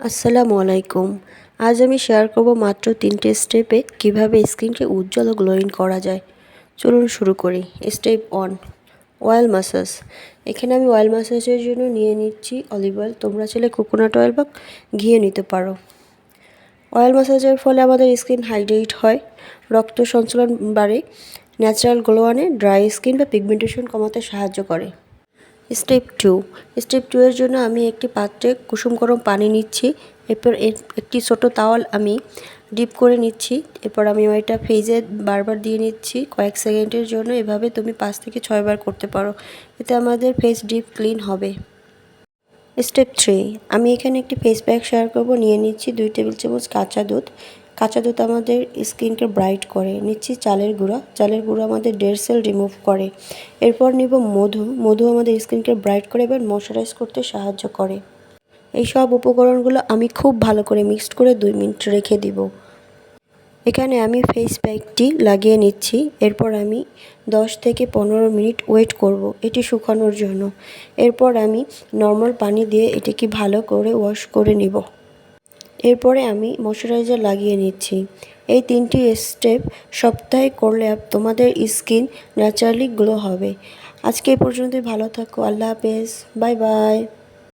আসসালামু আলাইকুম। আজ আমি শেয়ার করব মাত্র তিনটে স্টেপে কীভাবে স্কিনকে উজ্জ্বল ও গ্লোয়িং করা যায়। চলুন শুরু করি। স্টেপ ওয়ান অয়েল মাসাজ এখানে আমি অয়েল মাসাজের জন্য নিয়ে নিচ্ছি অলিভ অয়েল তোমরা চাইলে কোকোনাট অয়েল বা ঘিয়ে নিতে পারো। অয়েল মাসাজের ফলে আমাদের স্কিন হাইড্রেট হয়। রক্ত সঞ্চালন বাড়ে। ন্যাচারাল গ্লো আনে। ড্রাই স্কিন বা পিগমেন্টেশন কমাতে সাহায্য করে। স্টেপ টু স্টেপ টু এর জন্য আমি একটি পাত্রে কুসুম গরম পানি নিচ্ছি। এরপর এর একটি ছোটো তাওয়াল আমি ডিপ করে নিচ্ছি। এরপর আমি ওইটা ফেজে বারবার দিয়ে নিচ্ছি। কয়েক সেকেন্ডের জন্য এভাবে তুমি পাঁচ থেকে ছয়বার করতে পারো। এতে আমাদের ফেস ডিপ ক্লিন হবে। স্টেপ থ্রি আমি এখানে একটি ফেস প্যাক শেয়ার করব। নিয়ে নিচ্ছি দুই টেবিল চামচ কাঁচা দুধ। কাঁচা দুধ আমাদের স্কিনকে ব্রাইট করে। নিচ্ছি চালের গুঁড়া। চালের গুঁড়ো আমাদের ডেড সেল রিমুভ করে। এরপর নিব মধু। মধু আমাদের স্কিনকে ব্রাইট করে এবং ময়শ্চারাইজ করতে সাহায্য করে। এই সব উপকরণগুলো আমি খুব ভালো করে মিক্সড করে দুই মিনিট রেখে দিব। এখানে আমি ফেস প্যাকটি লাগিয়ে নিচ্ছি। এরপর আমি দশ থেকে পনেরো মিনিট ওয়েট করব এটি শুকানোর জন্য। এরপর আমি নর্মাল পানি দিয়ে এটিকে ভালো করে ওয়াশ করে নিব। এরপরে আমি ময়শ্চারাইজার লাগিয়ে নিচ্ছি। এই তিনটি স্টেপ সপ্তাহে করলে তোমাদের স্কিন ন্যাচারালি গ্লো হবে। আজকে এই পর্যন্তই, ভালো থাকো, আল্লাহ হাফেজ বাই বাই